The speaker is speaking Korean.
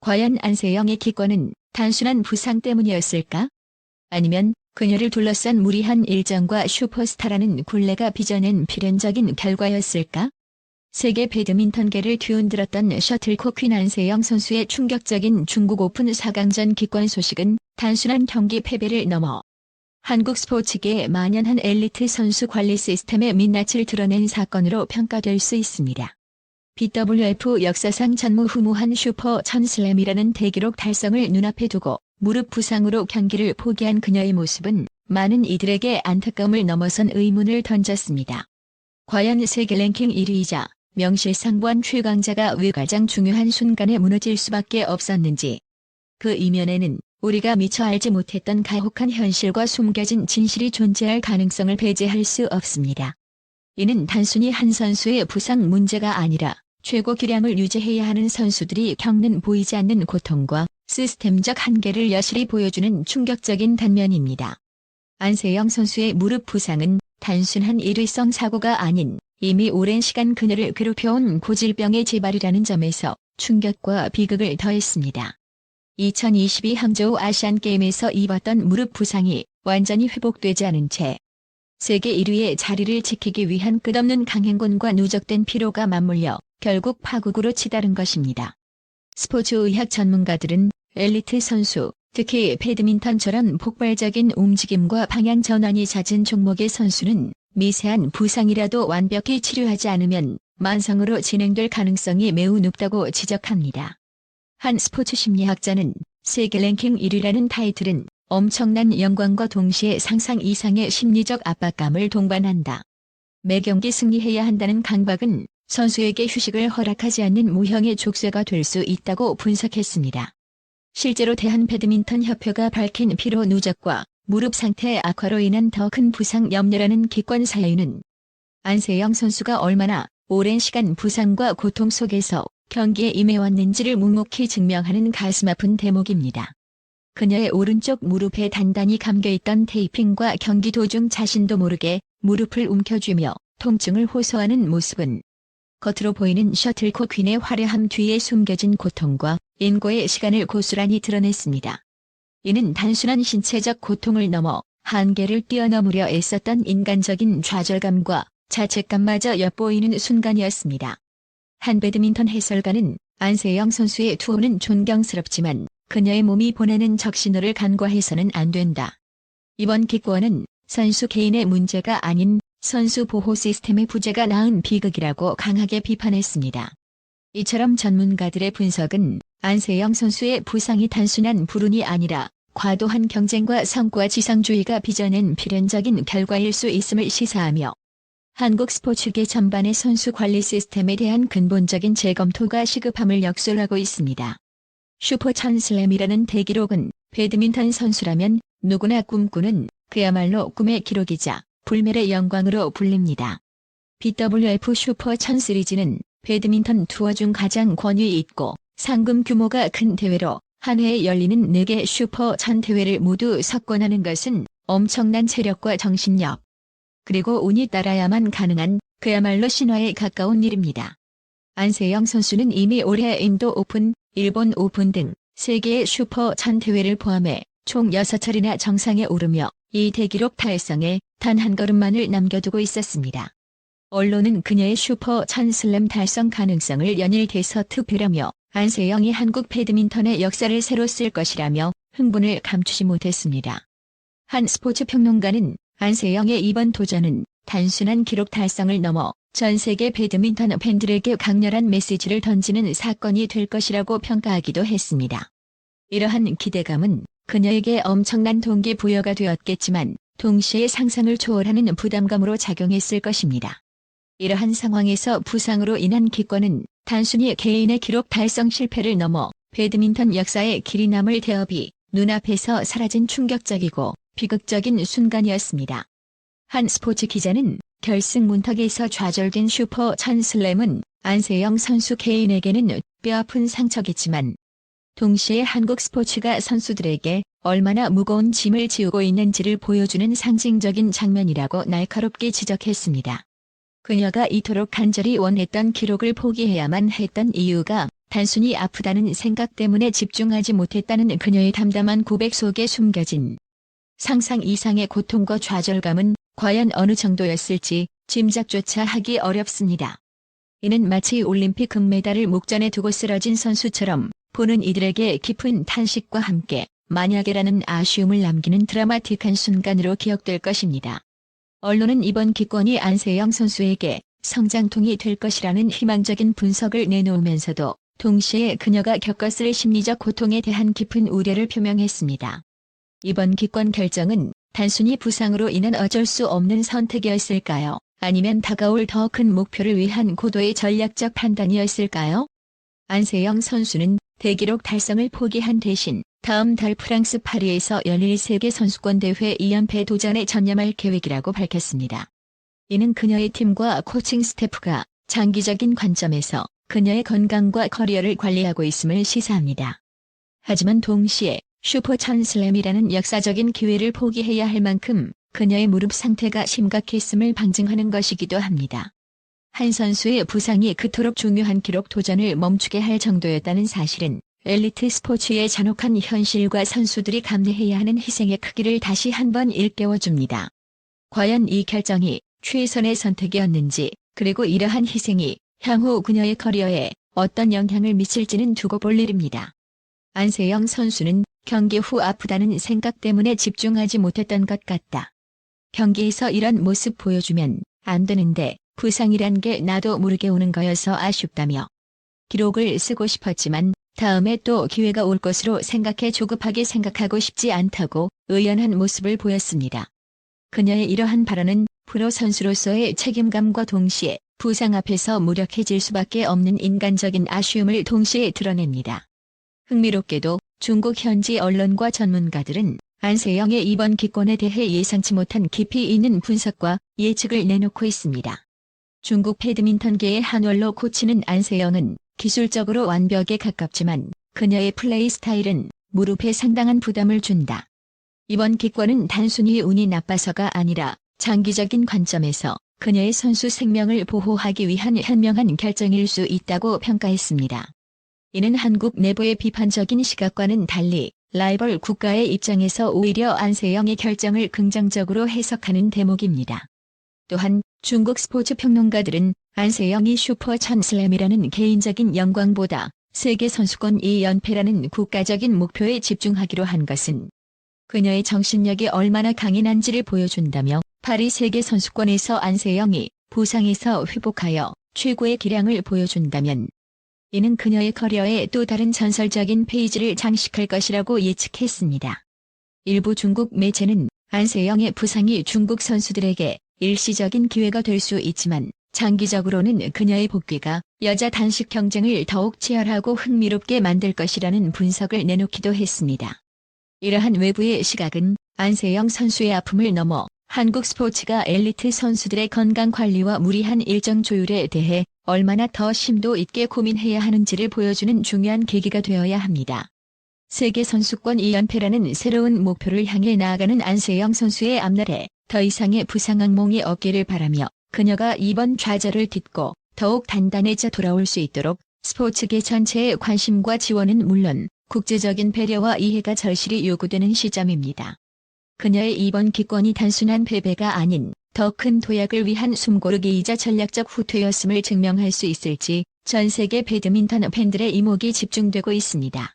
과연 안세영의 기권은 단순한 부상 때문이었을까? 아니면 그녀를 둘러싼 무리한 일정과 슈퍼스타라는 굴레가 빚어낸 필연적인 결과였을까? 세계 배드민턴계를 뒤흔들었던 셔틀콕 퀸 안세영 선수의 충격적인 중국 오픈 4강전 기권 소식은 단순한 경기 패배를 넘어 한국 스포츠계에 만연한 엘리트 선수 관리 시스템의 민낯을 드러낸 사건으로 평가될 수 있습니다. BWF 역사상 전무후무한 슈퍼 천슬램이라는 대기록 달성을 눈앞에 두고 무릎 부상으로 경기를 포기한 그녀의 모습은 많은 이들에게 안타까움을 넘어선 의문을 던졌습니다. 과연 세계 랭킹 1위이자 명실상부한 최강자가 왜 가장 중요한 순간에 무너질 수밖에 없었는지 그 이면에는 우리가 미처 알지 못했던 가혹한 현실과 숨겨진 진실이 존재할 가능성을 배제할 수 없습니다. 이는 단순히 한 선수의 부상 문제가 아니라 최고 기량을 유지해야 하는 선수들이 겪는 보이지 않는 고통과 시스템적 한계를 여실히 보여주는 충격적인 단면입니다. 안세영 선수의 무릎 부상은 단순한 일회성 사고가 아닌 이미 오랜 시간 그녀를 괴롭혀온 고질병의 재발이라는 점에서 충격과 비극을 더했습니다. 2022 항저우 아시안게임에서 입었던 무릎 부상이 완전히 회복되지 않은 채 세계 1위의 자리를 지키기 위한 끝없는 강행군과 누적된 피로가 맞물려 결국 파국으로 치달은 것입니다. 스포츠 의학 전문가들은 엘리트 선수, 특히 배드민턴처럼 폭발적인 움직임과 방향 전환이 잦은 종목의 선수는 미세한 부상이라도 완벽히 치료하지 않으면 만성으로 진행될 가능성이 매우 높다고 지적합니다. 한 스포츠 심리학자는 세계 랭킹 1위라는 타이틀은 엄청난 영광과 동시에 상상 이상의 심리적 압박감을 동반한다. 매 경기 승리해야 한다는 강박은 선수에게 휴식을 허락하지 않는 무형의 족쇄가 될 수 있다고 분석했습니다. 실제로 대한배드민턴협회가 밝힌 피로 누적과 무릎 상태 악화로 인한 더 큰 부상 염려라는 기권 사유는 안세영 선수가 얼마나 오랜 시간 부상과 고통 속에서 경기에 임해왔는지를 묵묵히 증명하는 가슴 아픈 대목입니다. 그녀의 오른쪽 무릎에 단단히 감겨있던 테이핑과 경기 도중 자신도 모르게 무릎을 움켜쥐며 통증을 호소하는 모습은 겉으로 보이는 셔틀콕 퀸의 화려함 뒤에 숨겨진 고통과 인고의 시간을 고스란히 드러냈습니다. 이는 단순한 신체적 고통을 넘어 한계를 뛰어넘으려 애썼던 인간적인 좌절감과 자책감마저 엿보이는 순간이었습니다. 한 배드민턴 해설가는 안세영 선수의 투혼은 존경스럽지만 그녀의 몸이 보내는 적신호를 간과해서는 안 된다. 이번 기권은 선수 개인의 문제가 아닌 선수 보호 시스템의 부재가 낳은 비극이라고 강하게 비판했습니다. 이처럼 전문가들의 분석은 안세영 선수의 부상이 단순한 불운이 아니라 과도한 경쟁과 성과 지상주의가 빚어낸 필연적인 결과일 수 있음을 시사하며 한국 스포츠계 전반의 선수 관리 시스템에 대한 근본적인 재검토가 시급함을 역설하고 있습니다. 슈퍼 찬슬램이라는 대기록은 배드민턴 선수라면 누구나 꿈꾸는 그야말로 꿈의 기록이자 불멸의 영광으로 불립니다. BWF 슈퍼 천 시리즈는 배드민턴 투어 중 가장 권위 있고 상금 규모가 큰 대회로 한 해에 열리는 4개 슈퍼 천 대회를 모두 석권하는 것은 엄청난 체력과 정신력, 그리고 운이 따라야만 가능한 그야말로 신화에 가까운 일입니다. 안세영 선수는 이미 올해 인도 오픈, 일본 오픈 등 세계의 슈퍼 천 대회를 포함해 총 6차례나 정상에 오르며 이 대기록 달성에 단 한 걸음만을 남겨두고 있었습니다. 언론은 그녀의 슈퍼 천 슬램 달성 가능성을 연일 대서특필하며 안세영이 한국 배드민턴의 역사를 새로 쓸 것이라며 흥분을 감추지 못했습니다. 한 스포츠 평론가는 안세영의 이번 도전은 단순한 기록 달성을 넘어 전 세계 배드민턴 팬들에게 강렬한 메시지를 던지는 사건이 될 것이라고 평가하기도 했습니다. 이러한 기대감은 그녀에게 엄청난 동기부여가 되었겠지만 동시에 상상을 초월하는 부담감으로 작용했을 것입니다. 이러한 상황에서 부상으로 인한 기권은 단순히 개인의 기록 달성 실패를 넘어 배드민턴 역사의 길이 남을 대업이 눈앞에서 사라진 충격적이고 비극적인 순간이었습니다. 한 스포츠 기자는 결승 문턱에서 좌절된 슈퍼 찬슬램은 안세영 선수 개인에게는 뼈아픈 상처겠지만 동시에 한국 스포츠가 선수들에게 얼마나 무거운 짐을 지우고 있는지를 보여주는 상징적인 장면이라고 날카롭게 지적했습니다. 그녀가 이토록 간절히 원했던 기록을 포기해야만 했던 이유가 단순히 아프다는 생각 때문에 집중하지 못했다는 그녀의 담담한 고백 속에 숨겨진 상상 이상의 고통과 좌절감은 과연 어느 정도였을지 짐작조차 하기 어렵습니다. 이는 마치 올림픽 금메달을 목전에 두고 쓰러진 선수처럼 보는 이들에게 깊은 탄식과 함께 만약에라는 아쉬움을 남기는 드라마틱한 순간으로 기억될 것입니다. 언론은 이번 기권이 안세영 선수에게 성장통이 될 것이라는 희망적인 분석을 내놓으면서도 동시에 그녀가 겪었을 심리적 고통에 대한 깊은 우려를 표명했습니다. 이번 기권 결정은 단순히 부상으로 인한 어쩔 수 없는 선택이었을까요? 아니면 다가올 더 큰 목표를 위한 고도의 전략적 판단이었을까요? 안세영 선수는 대기록 달성을 포기한 대신 다음 달 프랑스 파리에서 열릴 세계 선수권 대회 2연패 도전에 전념할 계획이라고 밝혔습니다. 이는 그녀의 팀과 코칭 스태프가 장기적인 관점에서 그녀의 건강과 커리어를 관리하고 있음을 시사합니다. 하지만 동시에 슈퍼 찬슬램이라는 역사적인 기회를 포기해야 할 만큼 그녀의 무릎 상태가 심각했음을 방증하는 것이기도 합니다. 한 선수의 부상이 그토록 중요한 기록 도전을 멈추게 할 정도였다는 사실은 엘리트 스포츠의 잔혹한 현실과 선수들이 감내해야 하는 희생의 크기를 다시 한번 일깨워줍니다. 과연 이 결정이 최선의 선택이었는지 그리고 이러한 희생이 향후 그녀의 커리어에 어떤 영향을 미칠지는 두고 볼 일입니다. 안세영 선수는 경기 후 아프다는 생각 때문에 집중하지 못했던 것 같다. 경기에서 이런 모습 보여주면 안 되는데 부상이란 게 나도 모르게 오는 거여서 아쉽다며 기록을 쓰고 싶었지만 다음에 또 기회가 올 것으로 생각해 조급하게 생각하고 싶지 않다고 의연한 모습을 보였습니다. 그녀의 이러한 발언은 프로 선수로서의 책임감과 동시에 부상 앞에서 무력해질 수밖에 없는 인간적인 아쉬움을 동시에 드러냅니다. 흥미롭게도 중국 현지 언론과 전문가들은 안세영의 이번 기권에 대해 예상치 못한 깊이 있는 분석과 예측을 내놓고 있습니다. 중국 배드민턴계의 한월로 코치는 안세영은 기술적으로 완벽에 가깝지만 그녀의 플레이 스타일은 무릎에 상당한 부담을 준다. 이번 기권은 단순히 운이 나빠서가 아니라 장기적인 관점에서 그녀의 선수 생명을 보호하기 위한 현명한 결정일 수 있다고 평가했습니다. 이는 한국 내부의 비판적인 시각과는 달리 라이벌 국가의 입장에서 오히려 안세영의 결정을 긍정적으로 해석하는 대목입니다. 또한 중국 스포츠 평론가들은 안세영이 슈퍼 천슬램이라는 개인적인 영광보다 세계 선수권 2연패라는 국가적인 목표에 집중하기로 한 것은 그녀의 정신력이 얼마나 강인한지를 보여준다며 파리 세계 선수권에서 안세영이 부상에서 회복하여 최고의 기량을 보여준다면 이는 그녀의 커리어에 또 다른 전설적인 페이지를 장식할 것이라고 예측했습니다. 일부 중국 매체는 안세영의 부상이 중국 선수들에게 일시적인 기회가 될 수 있지만 장기적으로는 그녀의 복귀가 여자 단식 경쟁을 더욱 치열하고 흥미롭게 만들 것이라는 분석을 내놓기도 했습니다. 이러한 외부의 시각은 안세영 선수의 아픔을 넘어 한국 스포츠가 엘리트 선수들의 건강 관리와 무리한 일정 조율에 대해 얼마나 더 심도 있게 고민해야 하는지를 보여주는 중요한 계기가 되어야 합니다. 세계 선수권 2연패라는 새로운 목표를 향해 나아가는 안세영 선수의 앞날에 더 이상의 부상 악몽이 없기를 바라며 그녀가 이번 좌절을 딛고 더욱 단단해져 돌아올 수 있도록 스포츠계 전체의 관심과 지원은 물론 국제적인 배려와 이해가 절실히 요구되는 시점입니다. 그녀의 이번 기권이 단순한 패배가 아닌 더 큰 도약을 위한 숨고르기이자 전략적 후퇴였음을 증명할 수 있을지 전 세계 배드민턴 팬들의 이목이 집중되고 있습니다.